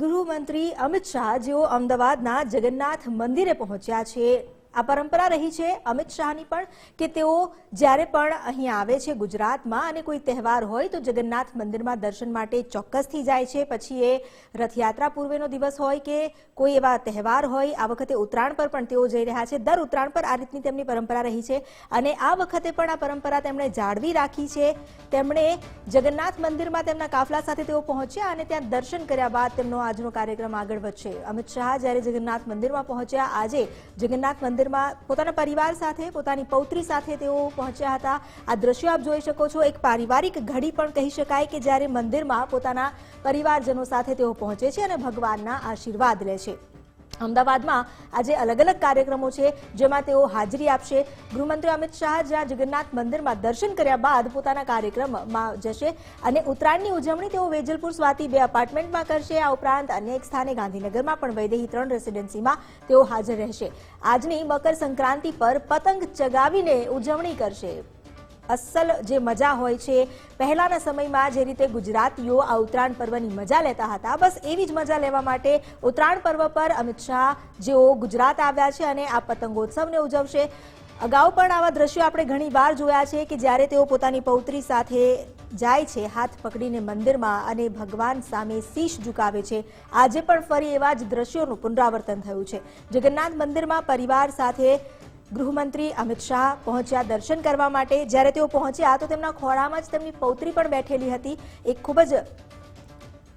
ગૃહમંત્રી અમિત શાહ જેઓ અમદાવાદના જગન્નાથ મંદિરે પહોંચ્યા છે. આ પરંપરા રહી છે. અમિત શાહની પણ કે તેઓ જ્યારે પણ અહીં આવે છે ગુજરાતમાં અને કોઈ તહેવાર હોય તો જગન્નાથ મંદિરમાં દર્શન માટે ચોક્કસથી જાય છે. પછી એ રથયાત્રા પૂર્વેનો દિવસ હોય કે કોઈ એવા તહેવાર હોય, આ વખતે ઉત્તરાયણ પર પણ તેઓ જઈ રહ્યા છે. દર ઉત્તરાયણ પર આ રીતની તેમની પરંપરા રહી છે અને આ વખતે પણ આ પરંપરા તેમણે જાળવી રાખી છે. તેમણે જગન્નાથ મંદિરમાં તેમના કાફલા સાથે તેઓ પહોંચ્યા અને ત્યાં દર્શન કર્યા બાદ તેમનો આજનો કાર્યક્રમ આગળ વધશે. અમિત શાહ જ્યારે જગન્નાથ મંદિરમાં પહોંચ્યા, આજે જગન્નાથ મંદિરમાં પોતાના પરિવાર સાથે, પોતાની પૌત્રી સાથે તેઓ પહોંચ્યા હતા. આ દ્રશ્યો આપ જોઈ શકો છો. એક પારિવારિક ઘડી પણ કહી શકાય કે જ્યારે મંદિરમાં પોતાના પરિવારજનો સાથે તેઓ પહોંચે છે અને ભગવાનના આશીર્વાદ લે છે. અમદાવાદમાં આજે અલગ અલગ કાર્યક્રમો છે, જેમાં તેઓ હાજરી આપશે. ગૃહમંત્રી અમિત શાહ જ્યાં જગન્નાથ મંદિરમાં દર્શન કર્યા બાદ પોતાના કાર્યક્રમમાં જશે અને ઉત્તરાયણની ઉજવણી તેઓ વેજલપુર સ્વાતિ બે અપાર્ટમેન્ટમાં કરશે. આ ઉપરાંત અન્ય એક સ્થાને ગાંધીનગરમાં પણ વૈદેહી ત્રણ રેસિડેન્સીમાં તેઓ હાજર રહેશે. આજની મકર સંક્રાંતિ પર પતંગ ચગાવીને ઉજવણી કરશે. અસલ જે મજા હોય છે, પહેલાના સમયમાં જે રીતે ગુજરાતીઓ આ ઉત્તરાયણ પર્વની મજા લેતા હતા, બસ એવી જ મજા લેવા માટે ઉત્તરાયણ પર્વ પર અમિત શાહ, જેઓ ગુજરાત આવ્યા છે અને આ પતંગોત્સવને ઉજવશે. અગાઉ પણ આવા દ્રશ્યો આપણે ઘણી વાર જોયા છે કે જ્યારે તેઓ પોતાની પૌત્રી સાથે જાય છે, હાથ પકડીને મંદિરમાં અને ભગવાન સામે શીશ ઝુકાવે છે. આજે પણ ફરી એવા જ દ્રશ્યોનું પુનરાવર્તન થયું છે. જગન્નાથ મંદિરમાં પરિવાર સાથે ગૃહમંત્રી અમિત શાહ પહોંચ્યા દર્શન કરવા માટે. જ્યારે તેઓ પહોંચ્યા તો તેમના ખોળામાં જ તેમની પૌત્રી પણ બેઠેલી હતી. એક ખૂબ જ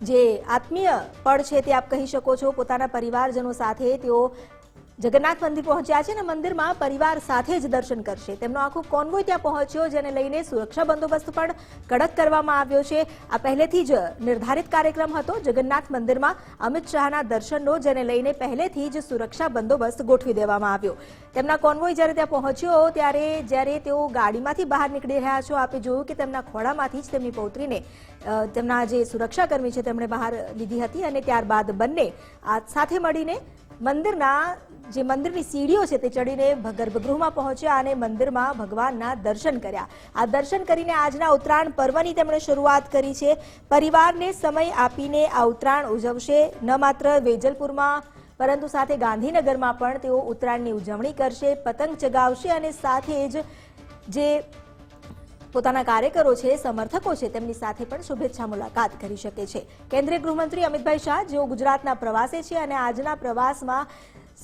જે આત્મીય પળ છે તે આપ કહી શકો છો. પોતાના પરિવારજનો સાથે તેઓ જગન્નાથ મંદિર પહોંચ્યા છે અને મંદિરમાં પરિવાર સાથે જ દર્શન કરશે. તેમનો આખો કોન્વોય ત્યાં પહોંચ્યો, જેને લઈને સુરક્ષા બંદોબસ્ત પણ કડક કરવામાં આવ્યો છે. આ પહેલેથી જ નિર્ધારિત કાર્યક્રમ હતો. જગન્નાથ મંદિરમાં અમિત શાહના દર્શનનો, જેને લઈને પહેલેથી જ સુરક્ષા બંદોબસ્ત ગોઠવી દેવામાં આવ્યો. તેમના કોન્વોય જ્યારે ત્યાં પહોંચ્યો, ત્યારે જ્યારે તેઓ ગાડીમાંથી બહાર નીકળી રહ્યા છો, આપે જોયું કે તેમના ખોળામાંથી જ તેમની પૌત્રીને તેમના જે સુરક્ષાકર્મી છે, તેમણે બહાર લીધી હતી અને ત્યારબાદ બંને સાથે મળીને મંદિરના જે મંદિરની સીડીઓ છે તે ચડીને ગર્ભગૃહમાં પહોંચ્યા અને મંદિરમાં ભગવાનના દર્શન કર્યા. આ દર્શન કરીને આજના ઉત્તરાયણ પર્વની તેમણે શરૂઆત કરી છે. પરિવારને સમય આપીને આ ઉત્તરાયણ ઉજવશે. ન માત્ર વેજલપુરમાં, પરંતુ સાથે ગાંધીનગરમાં પણ તેઓ ઉત્તરાયણની ઉજવણી કરશે, પતંગ ચગાવશે અને સાથે જ જે પોતાના કાર્યકરો છે, સમર્થકો છે, તેમની સાથે પણ શુભેચ્છા મુલાકાત કરી શકે છે. કેન્દ્રીય ગૃહમંત્રી અમિતભાઈ શાહ જેઓ ગુજરાતના પ્રવાસે છે અને આજના પ્રવાસમાં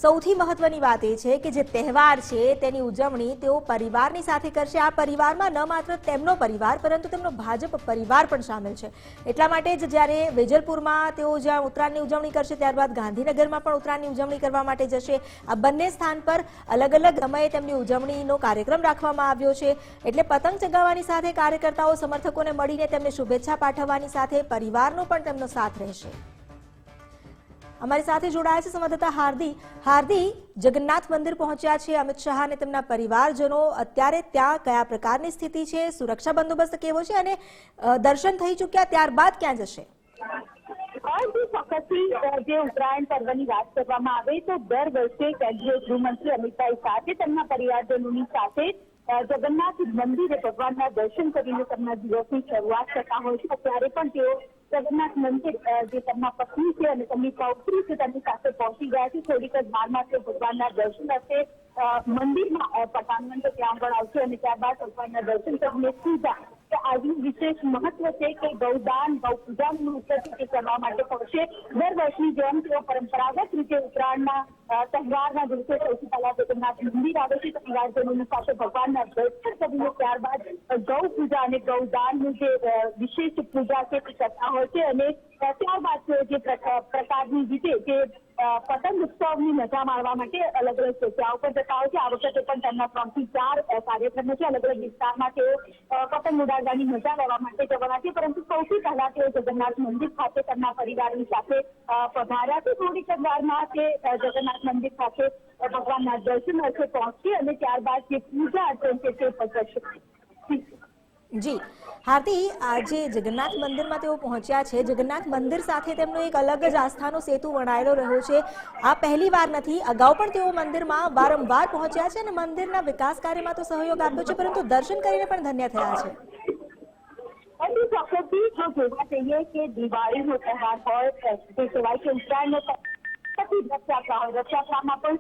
સૌથી મહત્વની વાત એ છે કે જે તહેવાર છે, તેની ઉજવણી તેઓ પરિવારની સાથે કરશે. આ પરિવારમાં ન માત્ર તેમનો પરિવાર, પરંતુ તેમનો ભાજપ પરિવાર પણ સામેલ છે. એટલા માટે જ જ્યારે વેજલપુરમાં તેઓ જ્યાં ઉત્તરાયણની ઉજવણી કરશે, ત્યારબાદ ગાંધીનગરમાં પણ ઉત્તરાયણની ઉજવણી કરવા માટે જશે. આ બંને સ્થાન પર અલગ અલગ સમયે તેમની ઉજવણીનો કાર્યક્રમ રાખવામાં આવ્યો છે. એટલે પતંગ ચગાવવાની સાથે કાર્યકર્તાઓ, સમર્થકોને મળીને તેમને શુભેચ્છા પાઠવવાની સાથે પરિવારનો પણ તેમનો સાથ રહેશે. અમારી સાથે જોડાયા છે સંવાદદાતા હાર્દી. હાર્દી, જગન્નાથ મંદિર પહોંચ્યા છે. અમિત શાહ અને તેમના પરિવારજનો, અત્યારે ત્યાં કયા પ્રકારની સ્થિતિ છે? સુરક્ષા બંદોબસ્ત કેવો છે? અને દર્શન થઈ ચૂક્યા ત્યારબાદ ક્યાં જશે? જે ઉત્તરાયણ પર્વની વાત કરવામાં આવે તો દર વર્ષે કેન્દ્રીય ગૃહમંત્રી અમિતભાઈ સાથે તેમના પરિવારજનોની સાથે જગન્નાથ મંદિરે ભગવાનના દર્શન કરીને તેમના દિવસની શરૂઆત કરતા હોય છે. ત્યારે પણ તેઓ જગન્નાથ મંદિર જે તેમના પત્ની છે અને તેમની પૌત્રી છે તેમની સાથે પહોંચી ગયા છે થોડીક જ વારમાં તેઓ ભગવાનના દર્શન અર્થે મંદિરમાં પટાંગણ ત્યાં આગળ આવશે અને ત્યારબાદ ભગવાનના દર્શન કરીને પૂજા તો આજનું વિશેષ મહત્વ છે કે ગૌદાન, ગૌપૂજાનું તે કરવા માટે પહોંચશે દર વર્ષની જેમ તેઓ પરંપરાગત રીતે ઉત્તરાયણના તહેવારના દિવસે સૌથી પહેલા જગન્નાથ મંદિર આવે છે પરિવારજનોની સાથે ભગવાનના દર્શન કરીને ત્યારબાદ ગૌ પૂજા અને ગૌદાનનું જે વિશેષ પૂજા છે તે કરતા હોય છે અને ત્યારબાદ જે પ્રસાદની રીતે જે પતંગ ઉત્સવની મજા માણવા માટે અલગ અલગ જગ્યાઓ પર જતા હોય છે. આ વખતે પણ તેમના ત્રણથી ચાર કાર્યક્રમો છે. અલગ અલગ વિસ્તારમાં તેઓ પતંગ ઉડાડવાની મજા લેવા માટે જવાના છે, પરંતુ સૌથી પહેલા તેઓ જગન્નાથ મંદિર ખાતે તેમના પરિવારની સાથે પધાર્યા છે. થોડીક વારમાં તે જગન્નાથ મંદિર ખાતે ભગવાનના દર્શન અર્થે પહોંચશે અને ત્યારબાદ જે પૂજા અર્ચન છે તે પણ કરશે. જી. હાર્દી આજે જગન્નાથ મંદિરમાં તેઓ પહોંચ્યા છે. જગન્નાથ મંદિર સાથે તેમનો એક અલગ જ આસ્થાનો સેતુ વણાયેલો રહ્યો છે. આ પહેલી વાર નથી, અગાઉ પણ તેઓ મંદિરમાં વારંવાર પહોંચ્યા છે અને મંદિરના વિકાસ કાર્યમાં તો સહયોગ આપ્યો છે, પરંતુ દર્શન કરીને પણ ધન્ય થયા છે. જોવા જઈએ કે દિવાળીનો તહેવાર હોય તે સિવાય કે ઉત્તરાયણનો તહેવાર હોય રથયાત્રામાં પણ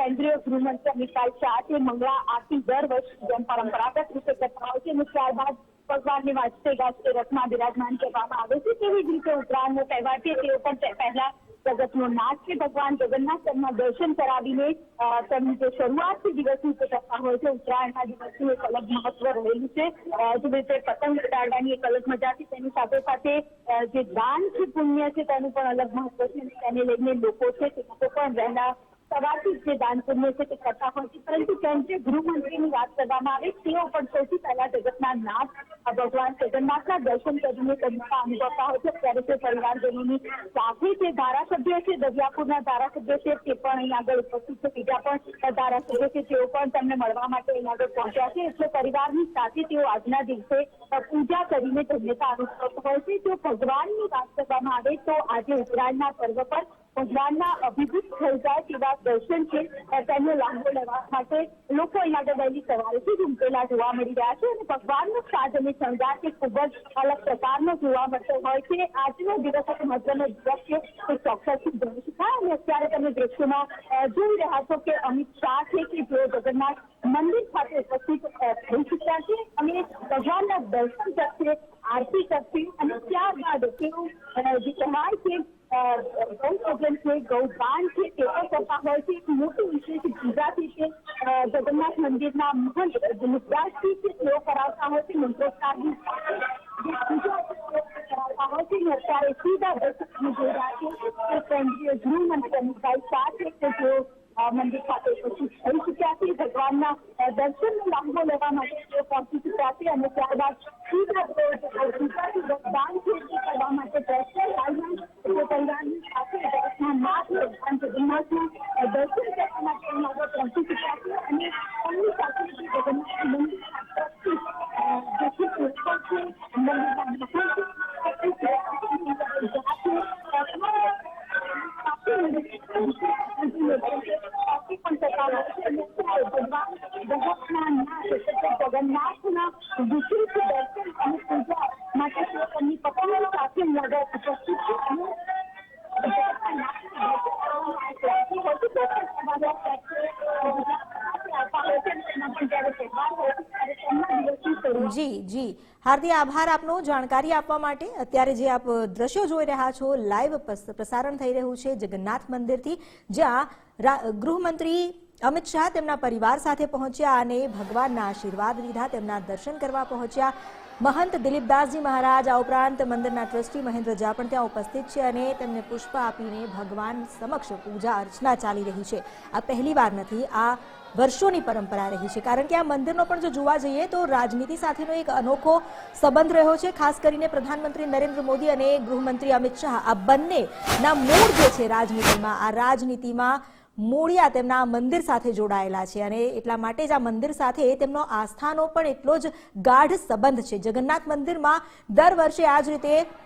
કેન્દ્રીય ગૃહમંત્રી અમિત શાહ તે મંગળા આરતી દર વર્ષ જેમ પરંપરાગત રીતે કરતા હોય છે, અને ત્યારબાદ ભગવાનને વાજતે ગાજતે રથમાં બિરાજમાન કરવામાં આવે છે. તેવી જ રીતે ઉત્તરાયણનો તહેવાર છે તેઓ પણ પહેલા જગતનો નાથ છે. ભગવાન જગન્નાથ તેમના દર્શન કરાવીને તેમની જે શરૂઆતથી દિવસની જે કરતા હોય છે, ઉત્તરાયણના દિવસનું એક અલગ મહત્વ રહેલું છે. જે રીતે પતંગ ઉડાડવાની એક અલગ મજા છે તેની સાથે સાથે જે દાન છે, પુણ્ય છે, તેનું પણ અલગ મહત્વ છે અને તેને લઈને લોકો છે, તે લોકો પણ વહેલા સવારથી જે દાન પુણ્ય છે તે કરતા હોય છે. પરંતુ કેન્દ્રીય ગૃહમંત્રીની વાત કરવામાં આવે, તેઓ પણ સૌથી પહેલા જગતના નાથ ભગવાન જગન્નાથના દર્શન કરીને તેમના અનુભવતા હોય છે. ત્યારે તે પરિવારજનોની સાથે જે ધારાસભ્ય છે, દરિયાપુરના ધારાસભ્ય છે, તે પણ અહીં આગળ ઉપસ્થિત છે. બીજા પણ ધારાસભ્ય છે, તેઓ પણ તેમને મળવા માટે અહીં આગળ પહોંચ્યા છે. એટલે પરિવારની સાથે તેઓ આજના દિવસે પૂજા કરીને ધન્યતા અનુભવતા હોય છે. જો ભગવાનની વાત કરવામાં આવે, તો આજે ઉત્તરાયણના પર્વ પર ભગવાનના અભિભૂત થઈ જાય તેવા દર્શન છે તેમનો લાભો લેવા માટે લોકો અહીં આગળ વહેલી સવારેથી જ જોવા મળી રહ્યા છે અને ભગવાનનો સાજ અને શણગાર છે ખૂબ જ અલગ પ્રકારનો જોવા મળતો હોય છે. આજનો દિવસ મહત્વનો દિવસ છે તે ચોક્કસથી જોઈ શકાય અને અત્યારે તમે દ્રશ્યોમાં જોઈ રહ્યા છો કે અમિત શાહ છે કે જેઓ જગન્નાથ મંદિર ખાતે ઉપસ્થિત થઈ ચૂક્યા છે અને ભગવાનના દર્શન કરશે, આરતી કરશે અને ત્યારબાદ તેઓ જે કહેવાય છે અ, ગૌ પૂજન છે? ગૌદાન વિશેષ પૂજાથી છે? જગન્નાથ મંદિરના મહંત છે તેઓ કરાવતા હોય છે મંત્રોચ્ચારની જે પૂજા કરાવતા હોય છે અત્યારે સીધા દર્શકને જોઈ રહ્યા છે. કેન્દ્રીય ગૃહમંત્રી અમિતભાઈ શાહ છે કે જેઓ અ, મંદિર ખાતે ઉપસ્થિત થઈ ચૂક્યા છે? ભગવાનના દર્શનનો લાભો લેવા માટે પહોંચી ચૂક્યા છે અને ત્યારબાદ દાન કરવા માટે પરિવારની સાથે જગતના ભગવાન કરવા માટે અહીં આગળ પહોંચી અને તેમની સાથે જગન્નાથ મંદિર છે, જગન્નાથના વિશેષ દર્શન અને પૂજા માટે તેમની પત્નીઓ સાથે નગર ઉપસ્થિત છે. નાથના જી જી. હાર્દિક આભાર આપનો જાણકારી આપવા માટે. અત્યારે જે આપ દ્રશ્યો જોઈ રહ્યા છો, લાઈવ પ્રસારણ થઈ રહ્યું છે જગન્નાથ મંદિરથી, જ્યાં ગૃહમંત્રી અમિત શાહ તેમના પરિવાર સાથે પહોંચ્યા અને ભગવાનના આશીર્વાદ લીધા. તેમના દર્શન કરવા પહોંચ્યા. મહંત દિલીપદાસજી મહારાજ, આ ઉપરાંત મંદિરના ટ્રસ્ટી મહેન્દ્ર ઝા પણ ત્યાં ઉપસ્થિત છે અને તેમને પુષ્પ આપીને ભગવાન સમક્ષ પૂજા અર્ચના ચાલી રહી છે. આ પહેલી વાર નથી, આ વર્ષોની પરંપરા રહી છે. કારણ કે આ મંદિરનો પણ જો જોવા જઈએ તો રાજનીતિ સાથેનો એક અનોખો સંબંધ રહ્યો છે. ખાસ કરીને પ્રધાનમંત્રી નરેન્દ્ર મોદી અને ગૃહમંત્રી અમિત શાહ. આ બંનેના મૂળ જે છે રાજનીતિમાં, આ રાજનીતિમાં મૂળિયા તેમના મંદિર સાથે જોડાયેલા છે અને એટલા માટે જ આ મંદિર સાથે તેમનો આસ્થાનો પણ એટલો જ ગાઢ સંબંધ છે. જગન્નાથ મંદિરમાં દર વર્ષે આ જ રીતે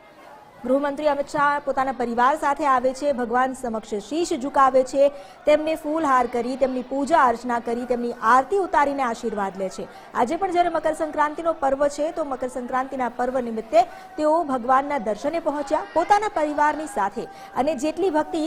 ગૃહમંત્રી અમિત શાહ પોતાના પરિવાર સાથે આવે છે, ભગવાન સમક્ષ શીશ ઝુકાવે છે, તેમને ફૂલહાર કરી, તેમની પૂજા અર્ચના કરી, તેમની આરતી ઉતારીને આશીર્વાદ લે છે. આજે પણ જ્યારે મકર સંક્રાંતિનો પર્વ છે, તો મકર સંક્રાંતિના પર્વ નિમિત્તે તેઓ ભગવાનના દર્શને પહોંચ્યા પોતાના પરિવારની સાથે અને જેટલી ભક્તિ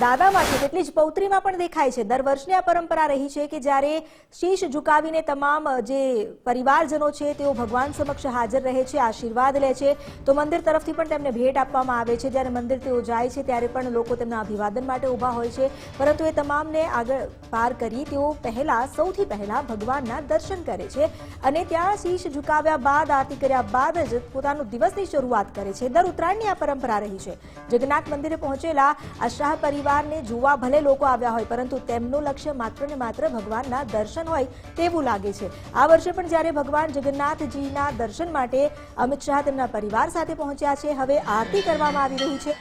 દાદામાં છે તેટલી જ પૌત્રીમાં પણ દેખાય છે. દર વર્ષની આ પરંપરા રહી છે કે જ્યારે શીશ ઝુકાવીને તમામ જે પરિવારજનો છે તેઓ ભગવાન સમક્ષ હાજર રહે છે, આશીર્વાદ લે છે, તો મંદિર તરફથી પણ તેમને ભેટ આપવામાં આવે છે. જ્યારે મંદિર તેઓ જાય છે ત્યારે પણ લોકો તેમના અભિવાદન માટે ઊભા હોય છે. પરંતુ એ તમામને આગળ પાર કરી તેઓ પહેલાં, સૌથી પહેલાં ભગવાનના દર્શન કરે છે અને ત્યાં શીશ ઝુકાવ્યા બાદ, આરતી કર્યા બાદ જ પોતાનું દિવસની શરૂઆત કરે છે. દર ઉત્તરાયણની આ પરંપરા રહી છે. જગન્નાથ મંદિરે પહોંચેલા આ શાહ પરિવારને જોવા ભલે લોકો આવ્યા હોય, પરંતુ તેમનું લક્ષ્ય માત્ર ને માત્ર ભગવાનના દર્શન હોય તેવું લાગે છે. આ વર્ષે પણ જ્યારે ભગવાન જગન્નાથજીના દર્શન માટે અમિત શાહ તેમના પરિવાર સાથે પહોંચ્યા છે, હવે આરતી કરવામાં આવી રહી છે.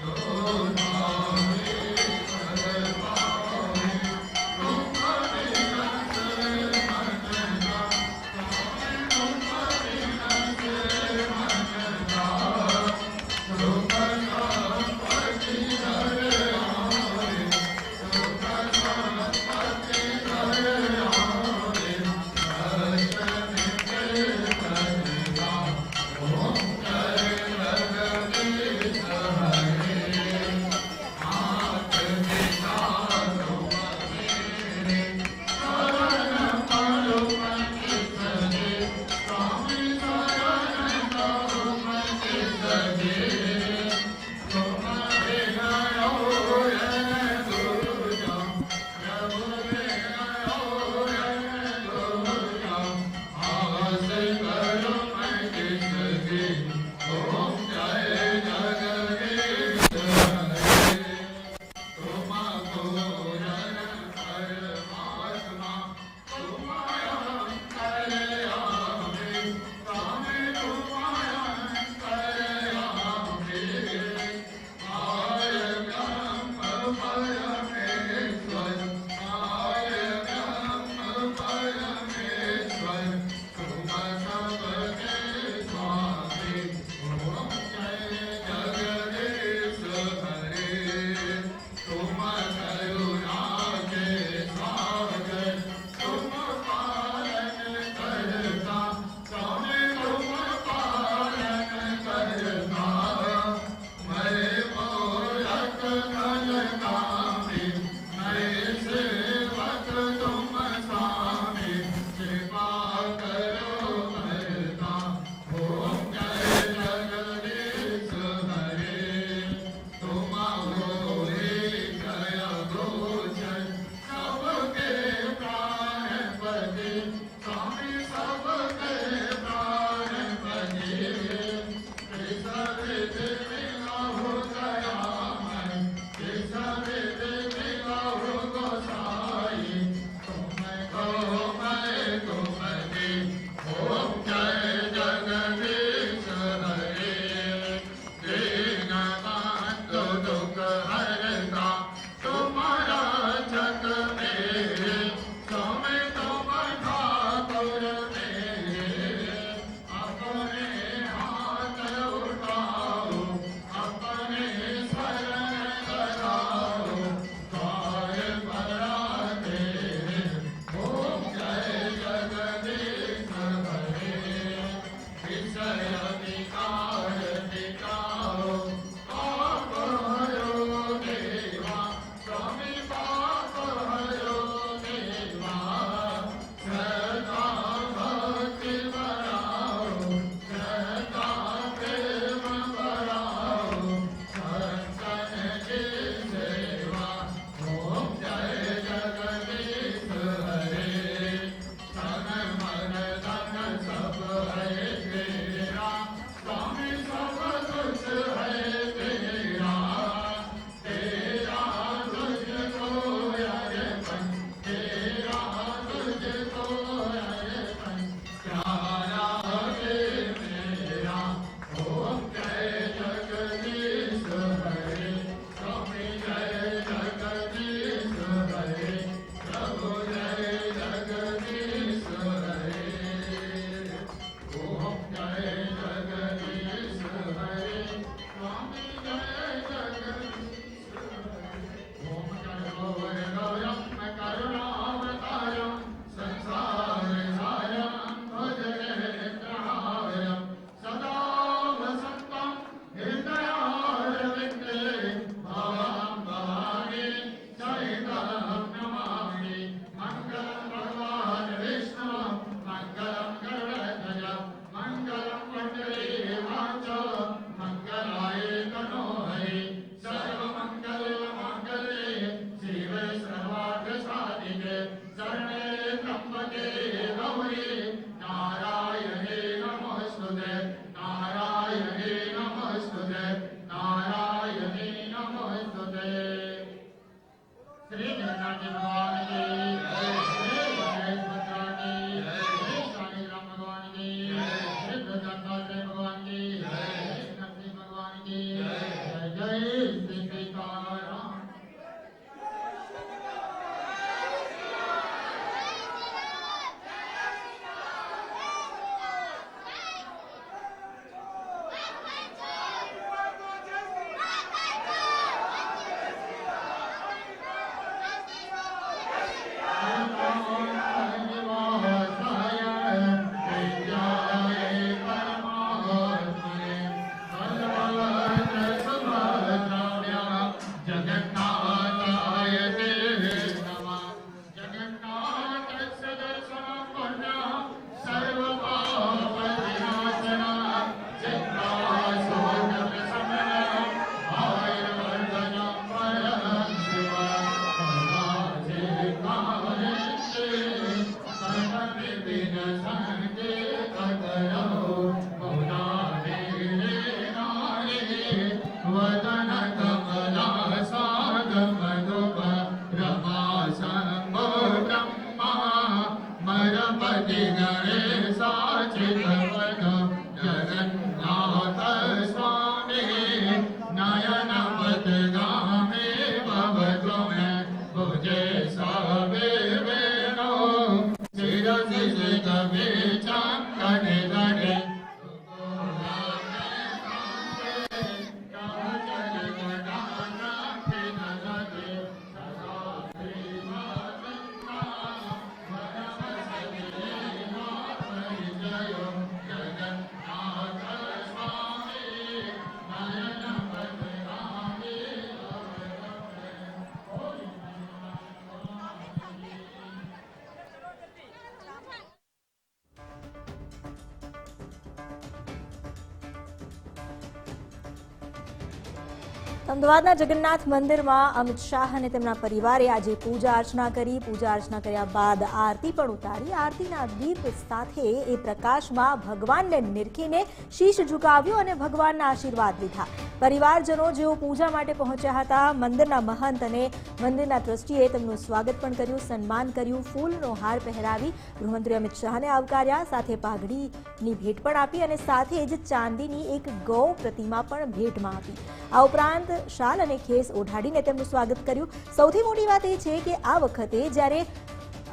અમદાવાદના જગન્નાથ મંદિરમાં અમિત શાહ અને તેમના પરિવારે આજે પૂજા અર્ચના કરી. પૂજા અર્ચના કર્યા બાદ આરતી પણ ઉતારી. આરતીના દીપ સાથે એ પ્રકાશમાં ભગવાનને નિરખીને શીશ ઝુકાવ્યો અને ભગવાનના આશીર્વાદ લીધા. પરિવારજનો જેઓ પૂજા માટે પહોંચ્યા હતા, મંદિરના મહંત અને મંદિરના ટ્રસ્ટીએ તેમનું સ્વાગત પણ કર્યું, સન્માન કર્યું, ફૂલનો હાર પહેરાવી ગૃહમંત્રી અમિત શાહને આવકાર્યા, સાથે પાઘડીની ભેટ પણ આપી અને સાથે જ ચાંદીની એક ગૌ પ્રતિમા પણ ભેટમાં આપી. આ ઉપરાંત શાલ અને ખેસ ઓઢાડીને તેમનું સ્વાગત કર્યું. સૌથી મોટી વાત એ છે કે આ વખતે જ્યારે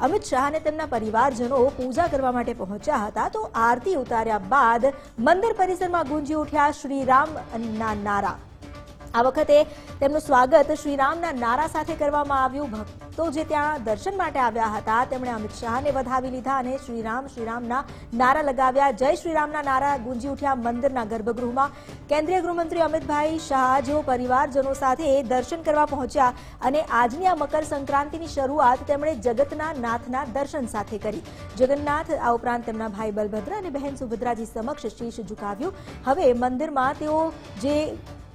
અમિત શાહ અને તેમના પરિવારજનો પૂજા કરવા માટે પહોંચ્યા હતા તો આરતી ઉતાર્યા બાદ મંદિર પરિસરમાં ગુંજી ઉઠ્યા શ્રીરામના નારા. આ વખતે તેમનું સ્વાગત શ્રીરામના નારા સાથે કરવામાં આવ્યું. ભક્તો જે ત્યાં દર્શન માટે આવ્યા હતા, તેમણે અમિત શાહને વધાવી લીધા અને શ્રીરામ શ્રીરામના નારા લગાવ્યા. જય શ્રીરામના નારા ગુંજી ઉઠ્યા મંદિરના ગર્ભગૃહમાં. કેન્દ્રીય ગૃહમંત્રી અમિતભાઈ શાહ જેઓ પરિવારજનો સાથે દર્શન કરવા પહોંચ્યા અને આજની આ મકર સંક્રાંતિની શરૂઆત તેમણે જગતના નાથના દર્શન સાથે કરી. જગન્નાથ, આ ઉપરાંત તેમના ભાઈ બલભદ્ર અને બહેન સુભદ્રાજી સમક્ષ શીશ ઝુકાવ્યું. હવે મંદિરમાં તેઓ જે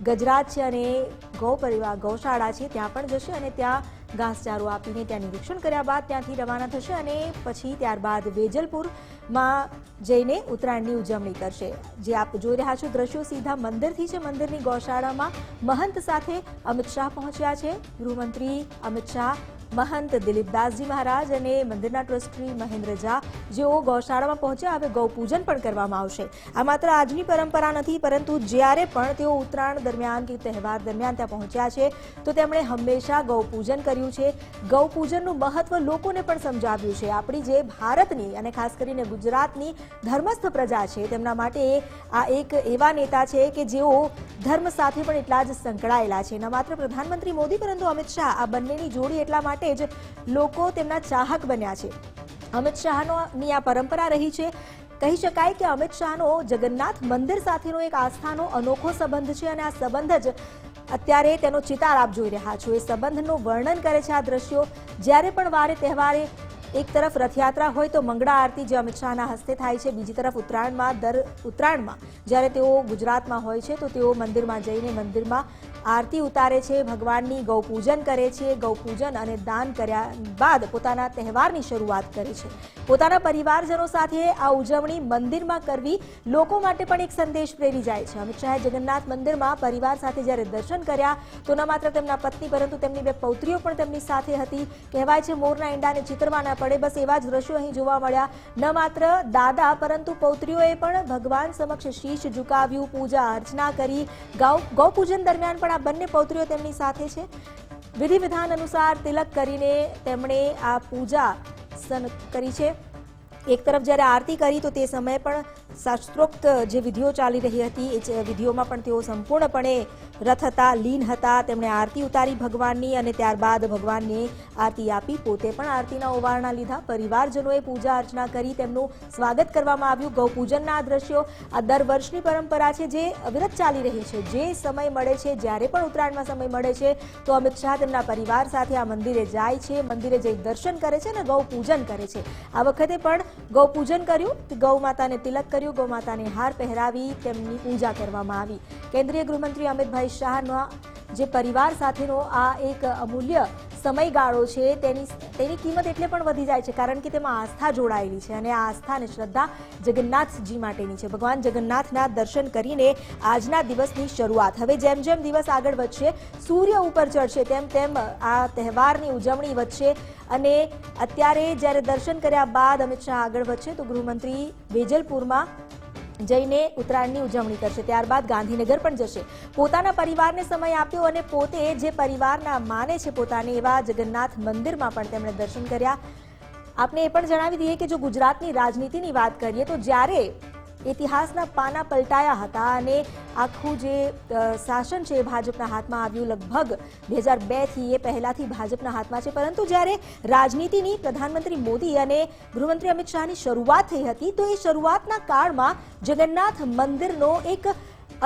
ગજરાજ છે અને ગૌ પરિવાર, ગૌશાળા છે, ત્યાં પણ જશે અને ત્યાં ઘાસચારો આપીને ત્યાં નિરીક્ષણ કર્યા બાદ ત્યાંથી રવાના થશે અને પછી ત્યારબાદ વેજલપુરમાં જઈને ઉત્તરાયણની ઉજવણી કરશે. જે આપ જોઈ રહ્યા છો દ્રશ્યો સીધા મંદિરથી છે. મંદિરની ગૌશાળામાં મહંત સાથે અમિત શાહ પહોંચ્યા છે. ગૃહમંત્રી અમિત શાહ મહંત દિલીપદાસજી મહારાજ અને મંદિરના ટ્રસ્ટી મહેન્દ્ર ઝા, જેઓ ગૌશાળામાં પહોંચ્યા, હવે ગૌપૂજન પણ કરવામાં આવશે. આ માત્ર આજની પરંપરા નથી, પરંતુ જ્યારે પણ તેઓ ઉત્તરાયણ દરમિયાન કે તહેવાર દરમિયાન ત્યાં પહોંચ્યા છે, તો તેમણે હંમેશા ગૌપૂજન કર્યું છે. ગૌપૂજનનું મહત્વ લોકોને પણ સમજાવ્યું છે. આપણી જે ભારતની અને ખાસ કરીને ગુજરાતની ધર્મસ્થ પ્રજા છે, તેમના માટે આ એક એવા નેતા છે કે જેઓ ધર્મ સાથે પણ એટલા જ સંકળાયેલા છે. ન માત્ર પ્રધાનમંત્રી મોદી, પરંતુ અમિત શાહ, આ બંનેની જોડી એટલા માટે જ લોકો તેમના ચાહક બન્યા છે. અમિત શાહનો આ પરંપરા રહી છે. કહી શકાય કે અમિત શાહનો જગન્નાથ મંદિર સાથેનો એક આસ્થાનો અનોખો સંબંધ છે અને આ સંબંધ જ અત્યારે તેનો ચિતાર આપ જોઈ રહ્યા છો. એ સંબંધનું વર્ણન કરે છે આ દ્રશ્યો. જ્યારે પણ વારે તહેવારે એક તરફ રથયાત્રા હોય તો મંગળા આરતી જે અમિત શાહના હસ્તે થાય છે. બીજી તરફ ઉત્તરાયણમાં દર ઉત્તરાયણમાં જ્યારે તેઓ ગુજરાતમાં હોય છે તો તેઓ મંદિરમાં જઈને મંદિરમાં આરતી ઉતારે છે, ભગવાનની ગૌપૂજન કરે છે, ગૌપૂજન અને દાન કર્યા બાદ પોતાના તહેવારની શરૂઆત કરે છે. પોતાના પરિવારજનો સાથે આ ઉજવણી મંદિરમાં કરવી લોકો માટે પણ એક સંદેશ પ્રેરી જાય છે. અમિત શાહે જગન્નાથ મંદિરમાં પરિવાર સાથે જ્યારે દર્શન કર્યા, તો ન માત્ર તેમના પત્ની, પરંતુ તેમની બે પૌત્રીઓ પણ તેમની સાથે હતી. કહેવાય છે, મોરના ઈંડાને ચિતરવા ના પડે, બસ એવા જ દ્રશ્યો અહીં જોવા મળ્યા. ન માત્ર દાદા, પરંતુ પૌત્રીઓએ પણ ભગવાન સમક્ષ શીશ ઝુકાવ્યું, પૂજા અર્ચના કરી. ગૌ ગૌપૂજન દરમિયાન પણ આ બંને પૌત્રીઓ તેમની સાથે છે. વિધિ વિધાન અનુસાર તિલક કરીને તેમણે આ પૂજા કરી છે. એક તરફ જ્યારે આરતી કરી તો તે સમયે પણ શાસ્ત્રોક્ત જે વિધિઓ ચાલી રહી હતી, એ વિધિઓમાં પણ તેઓ સંપૂર્ણપણે રથ હતા, લીન હતા. તેમણે આરતી ઉતારી ભગવાનની અને ત્યારબાદ ભગવાનને આરતી આપી, પોતે પણ આરતીના ઓવારણા લીધા. પરિવારજનોએ પૂજા અર્ચના કરી, તેમનું સ્વાગત કરવામાં આવ્યું. ગૌપૂજનના આ દ્રશ્યો આ દર વર્ષની પરંપરા છે જે અવિરત ચાલી રહી છે. જે સમય મળે છે, જ્યારે પણ ઉત્તરાયણમાં સમય મળે છે, તો અમિત શાહ તેમના પરિવાર સાથે આ મંદિરે જાય છે. મંદિરે જઈ દર્શન કરે છે અને ગૌ પૂજન કરે છે. આ વખતે પણ ગૌ પૂજન કર્યું. ગૌ માતાને તિલક કર્યું, ગૌમાતાને હાર પહેરાવી તેમની પૂજા કરવામાં આવી. કેન્દ્રીય ગૃહમંત્રી અમિતભાઈ શાહનો જે પરિવાર સાથેનો આ એક અમૂલ્ય સમયગાળો છે, તેની તેની કિંમત એટલે પણ વધી જાય છે, કારણ કે તેમાં આસ્થા જોડાયેલી છે અને આ આસ્થા અને શ્રદ્ધા જગન્નાથજી માટેની છે. ભગવાન જગન્નાથના દર્શન કરીને આજના દિવસની શરૂઆત. હવે જેમ જેમ દિવસ આગળ વધશે, સૂર્ય ઉપર ચડશે, તેમ તેમ આ તહેવારની ઉજવણી વધશે અને અત્યારે જ્યારે દર્શન કર્યા બાદ અમિત શાહ આગળ વધશે, તો ગૃહમંત્રી વેજલપુરમાં જઈને ઉત્તરાયણની ઉજવણી કરશે. ત્યારબાદ ગાંધીનગર પણ જશે. પોતાના પરિવારને સમય આપ્યો અને પોતે જે પરિવારના માને છે પોતાને એવા જગન્નાથ મંદિરમાં પણ તેમણે દર્શન કર્યા. આપને એ પણ જણાવી દઈએ કે જો ગુજરાતની રાજનીતિની વાત કરીએ તો જ્યારે ઇતિહાસના પાના પલટાયા હતા અને આખું જે શાસન છે ભાજપના હાથમાં આવ્યું લગભગ બે હજાર બેથી એ પહેલાંથી ભાજપના હાથમાં છે. પરંતુ જ્યારે રાજનીતિની પ્રધાનમંત્રી મોદી અને ગૃહમંત્રી અમિત શાહની શરૂઆત થઈ હતી, તો એ શરૂઆતના કાળમાં જગન્નાથ મંદિરનો એક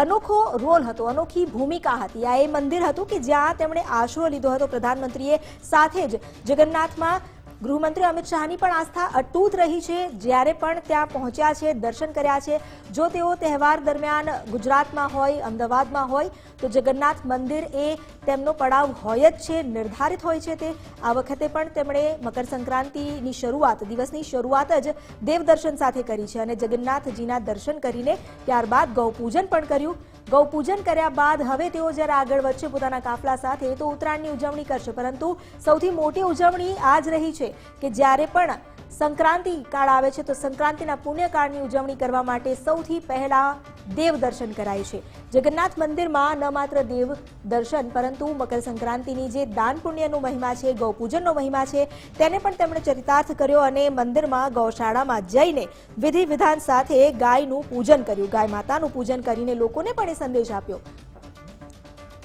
અનોખો રોલ હતો, અનોખી ભૂમિકા હતી. આ એ મંદિર હતું કે જ્યાં તેમણે આશરો લીધો હતો. પ્રધાનમંત્રીએ સાથે જ જગન્નાથમાં ગૃહમંત્રી અમિત શાહની પણ આસ્થા અટૂત રહી છે. જ્યારે પણ ત્યાં પહોંચ્યા છે, દર્શન કર્યા છે, જો તેઓ તહેવાર દરમિયાન ગુજરાતમાં હોય, અમદાવાદમાં હોય, તો જગન્નાથ મંદિર એ તેમનો પડાવ હોય જ છે, નિર્ધારિત હોય છે તે. આ વખતે પણ તેમણે મકર સંક્રાંતિની શરૂઆત, દિવસની શરૂઆત જ દેવદર્શન સાથે કરી છે અને જગન્નાથજીના દર્શન કરીને ત્યારબાદ ગૌપૂજન પણ કર્યું. ગૌપૂજન કર્યા બાદ હવે તેઓ જ્યારે આગળ વધશે પોતાના કાફલા સાથે, તો ઉત્તરાયણની ઉજવણી કરશે. પરંતુ સૌથી મોટી ઉજવણી આ જ રહી છે. કે જ્યારે પણ સંક્રાંતિ કાળ આવે છે, તો સંક્રાંતિના પુણ્યકાળની ઉજવણી કરવા માટે સૌથી પહેલા દેવ દર્શન કરાય છે. જગન્નાથ મંદિરમાં ન માત્ર દેવ દર્શન, પરંતુ મકર સંક્રાંતિની જે દાન પુણ્યનો મહિમા છે ગૌપૂજનનો મહિમા છે, તેને પણ તેમણે ચરિતાર્થ કર્યો અને મંદિરમાં ગૌશાળામાં જઈને વિધિ વિધાન સાથે ગાયનું પૂજન કર્યું. ગાય માતાનું પૂજન કરીને લોકોને પણ એ સંદેશ આપ્યો.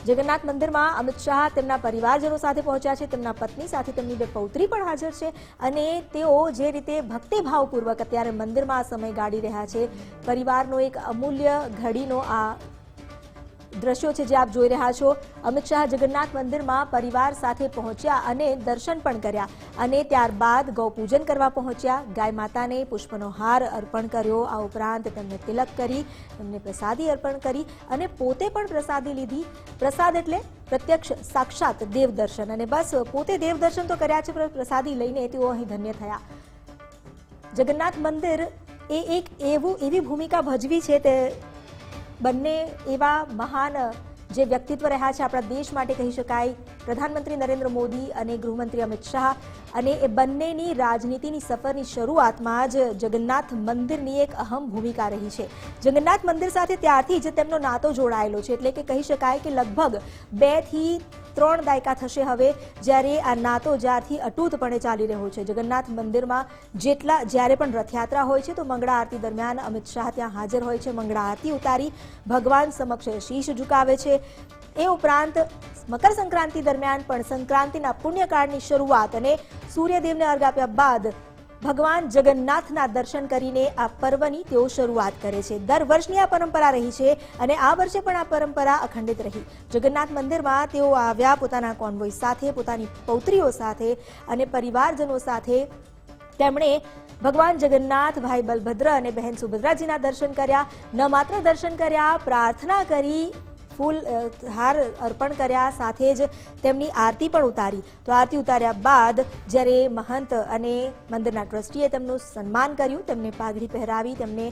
જગન્નાથ મંદિરમાં અમિત શાહ તેમના પરિવારજનો સાથે પહોંચ્યા છે, તેમના પત્ની સાથે તેમની બે પૌત્રી પણ હાજર છે અને તેઓ જે રીતે ભક્તિભાવપૂર્વક અત્યારે મંદિરમાં સમય ગાળી રહ્યા છે, પરિવારનો એક અમૂલ્ય ઘડીનો આ દ્રશ્યો છે જે આપ જોઈ રહ્યા છો. અમિત શાહ જગન્નાથ મંદિરમાં પરિવાર સાથે પહોંચ્યા અને દર્શન પણ કર્યા અને ત્યારબાદ ગૌપૂજન કરવા પહોંચ્યા. ગાય માતાને પુષ્પનો હાર અર્પણ કર્યો. આ ઉપરાંત તેમને તિલક કરી, તેમને પ્રસાદી અર્પણ કરી અને પોતે પણ પ્રસાદી લીધી. પ્રસાદ એટલે પ્રત્યક્ષ સાક્ષાત દેવદર્શન અને બસ પોતે દેવદર્શન તો કર્યા છે, પણ પ્રસાદી લઈને તેઓ અહીં ધન્ય થયા. જગન્નાથ મંદિર એ એક એવું એવી ભૂમિકા ભજવી છે તે બંને એવા મહાન, જે વ્યક્તિત્વ રહ્યા છે આપણા દેશ માટે કહી શકાય, પ્રધાનમંત્રી નરેન્દ્ર મોદી અને ગૃહમંત્રી અમિત શાહ. અને એ બંનેની રાજનીતિની સફરની શરૂઆતમાં જ જગન્નાથ મંદિરની એક અહમ ભૂમિકા રહી છે. જગન્નાથ મંદિર સાથે ત્યારથી જ તેમનો નાતો જોડાયેલો છે. એટલે કે કહી શકાય કે લગભગ બેથી ત્રણ દાયકા થશે હવે જ્યારે આ નાતો જ્યારથી અટૂટપણે ચાલી રહ્યો છે. જગન્નાથ મંદિરમાં જેટલા જ્યારે પણ રથયાત્રા હોય છે તો મંગળા આરતી દરમિયાન અમિત શાહ ત્યાં હાજર હોય છે. મંગળા આરતી ઉતારી ભગવાન સમક્ષ શીશ ઝુકાવે છે. એ ઉપરાંત મકર સંક્રાંતિ દરમિયાન પણ સંક્રાંતિના પુણ્યકાળની શરૂઆત અને સૂર્યદેવને અર્ઘ આપ્યા બાદ ભગવાન જગન્નાથના દર્શન કરીને આ પર્વની તેઓ શરૂઆત કરે છે. દર વર્ષની આ પરંપરા રહી છે અને આ વર્ષે પણ આ પરંપરા અખંડિત રહી. જગન્નાથ મંદિરમાં તેઓ આવ્યા પોતાના કોન્વોય સાથે, પોતાની પૌત્રીઓ સાથે અને પરિવારજનો સાથે તેમણે ભગવાન જગન્નાથ, ભાઈ બલભદ્ર અને બહેન સુભદ્રાજીના દર્શન કર્યા. ન માત્ર દર્શન કર્યા, પ્રાર્થના કરી ફૂલ હાર અર્પણ કર્યા, સાથે જ તેમની આરતી પણ ઉતારી. તો આરતી ઉતાર્યા બાદ જ્યારે મહંત અને મંદિરના ટ્રસ્ટીએ તેમનું સન્માન કર્યું, તેમને પાઘડી પહેરાવી, તેમને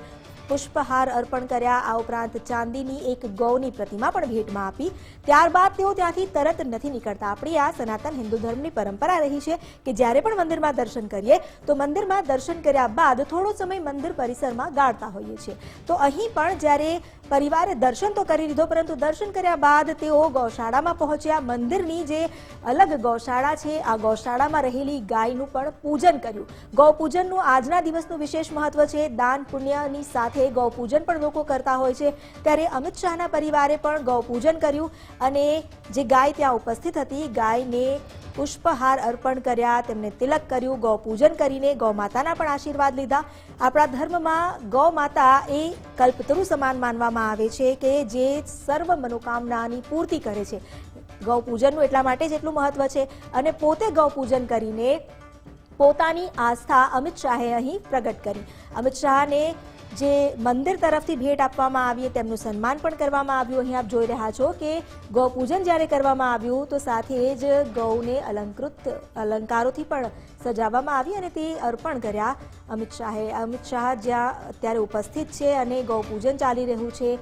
પુષ્પહાર અર્પણ કર્યા. આ ઉપરાંત ચાંદીની એક ગૌની પ્રતિમા પણ ભેટમાં આપી. ત્યારબાદ તેઓ ત્યાંથી તરત નથી નીકળતા. આપણી આ સનાતન હિન્દુ ધર્મની પરંપરા રહી છે કે જ્યારે પણ મંદિરમાં દર્શન કરીએ, તો મંદિરમાં દર્શન કર્યા બાદ થોડો સમય મંદિર પરિસરમાં ગાળતા હોઈએ છીએ. તો અહીં પણ જ્યારે પરિવારે દર્શન તો કરી લીધો, પરંતુ દર્શન કર્યા બાદ તેઓ ગૌશાળામાં પહોંચ્યા. મંદિરની જે અલગ ગૌશાળા છે, આ ગૌશાળામાં રહેલી ગાયનું પણ પૂજન કર્યું. ગૌ પૂજનનું આજના દિવસનું વિશેષ મહત્વ છે. દાન પુણ્યની સાથે ગૌ પૂજન પણ લોકો કરતા હોય છે. ત્યારે અમિત શાહના પરિવારે પણ ગૌ પૂજન કર્યું અને જે ગાય ત્યાં ઉપસ્થિત હતી, ગાયને પુષ્પહાર અર્પણ કર્યા. તેમને તિલક કર્યું ગૌ પૂજન કરીને ગૌ માતાના પણ આશીર્વાદ લીધા. આપણા ધર્મમાં ગૌ માતા એ કલ્પતરુ સમાન માનવામાં આવે છે કે જે સર્વ મનોકામનાની પૂર્તિ કરે છે. ગૌ પૂજનનું એટલા માટે જ એટલું મહત્વ છે અને પોતે ગૌ પૂજન કરીને પોતાની આસ્થા અમિત શાહે અહીં પ્રગટ કરી. અમિત શાહને જે મંદિર તરફથી ભેટ આપવામાં આવી તેમનું સન્માન પણ કરવામાં આવ્યું. અહીં આપ જોઈ રહ્યા છો કે ગૌ પૂજન જ્યારે કરવામાં આવ્યું તો સાથે જ ગૌને અલંકૃત અલંકારોથી પણ સજાવવામાં આવી અને તે અર્પણ કર્યા. અમિત શાહે, અમિત શાહ જ્યાં અત્યારે ઉપસ્થિત છે અને ગૌ પૂજન ચાલી રહ્યું છે.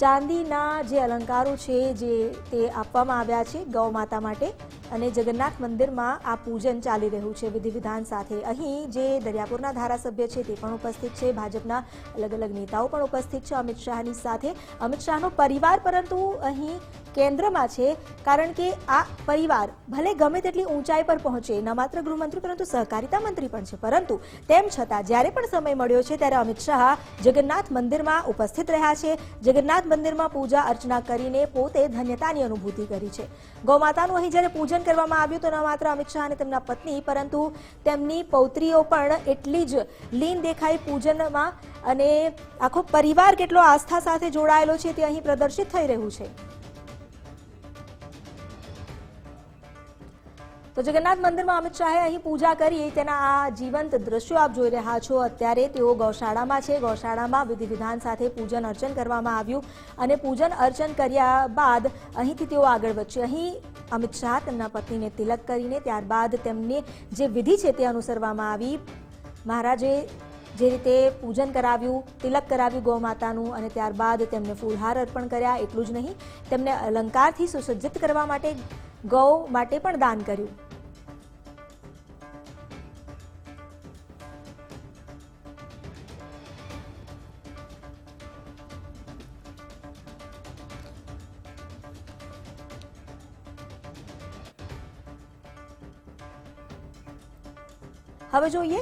ચાંદીના જે અલંકારો છે જે તે આપવામાં આવ્યા છે ગૌ માતા માટે અને જગન્નાથ મંદિરમાં આ પૂજન ચાલી રહ્યું છે વિધિ વિધાન સાથે. અહીં જે દરિયાપુરના ધારાસભ્ય છે તે પણ ઉપસ્થિત છે. ભાજપના અલગ અલગ નેતાઓ પણ ઉપસ્થિત છે અમિત શાહની સાથે. અમિત શાહનો પરિવાર પરંતુ અહીં કેન્દ્રમાં છે કારણ કે આ પરિવાર ભલે ગમે તેટલી ઊંચાઈ પર પહોંચે, ન માત્ર ગૃહમંત્રી પરંતુ સહકારિતા મંત્રી પણ છે. પરંતુ તેમ છતાં જ્યારે પણ સમય મળ્યો છે ત્યારે અમિત શાહ જગન્નાથ મંદિરમાં ઉપસ્થિત રહ્યા છે. જગન્નાથ મંદિરમાં પૂજા અર્ચના કરીને પોતે ધન્યતાની અનુભૂતિ કરી છે. ગૌમાતાનું અહીં જ્યારે પૂજન કરવામાં આવ્યું તો ન માત્ર અમિત શાહ અને તેમના પત્ની, પરંતુ તેમની પૌત્રીઓ પણ એટલી જ લીન દેખાઈ પૂજનમાં અને આખો પરિવાર કેટલો આસ્થા સાથે જોડાયેલો છે તે અહીં પ્રદર્શિત થઈ રહ્યું છે. તો જગન્નાથ મંદિરમાં અમિત શાહે અહીં પૂજા કરી, તેના આ જીવંત દ્રશ્યો આપ જોઈ રહ્યા છો. અત્યારે તેઓ ગૌશાળામાં છે. ગૌશાળામાં વિધિ વિધાન સાથે પૂજન અર્ચન કરવામાં આવ્યું અને પૂજન અર્ચન કર્યા બાદ અહીંથી તેઓ આગળ વધશે. અહીં અમિત શાહ તેમના પત્નીને તિલક કરીને ત્યારબાદ તેમની જે વિધિ છે તે અનુસરવામાં આવી. મહારાજે જે રીતે પૂજન કરાવ્યું, તિલક કરાવ્યું ગૌ માતાનું અને ત્યારબાદ તેમને ફૂલહાર અર્પણ કર્યા, એટલું જ નહીં, તેમને અલંકારથી સુસજ્જિત કરવા માટે ગૌ માટે પણ દાન કર્યું. હવે જોઈએ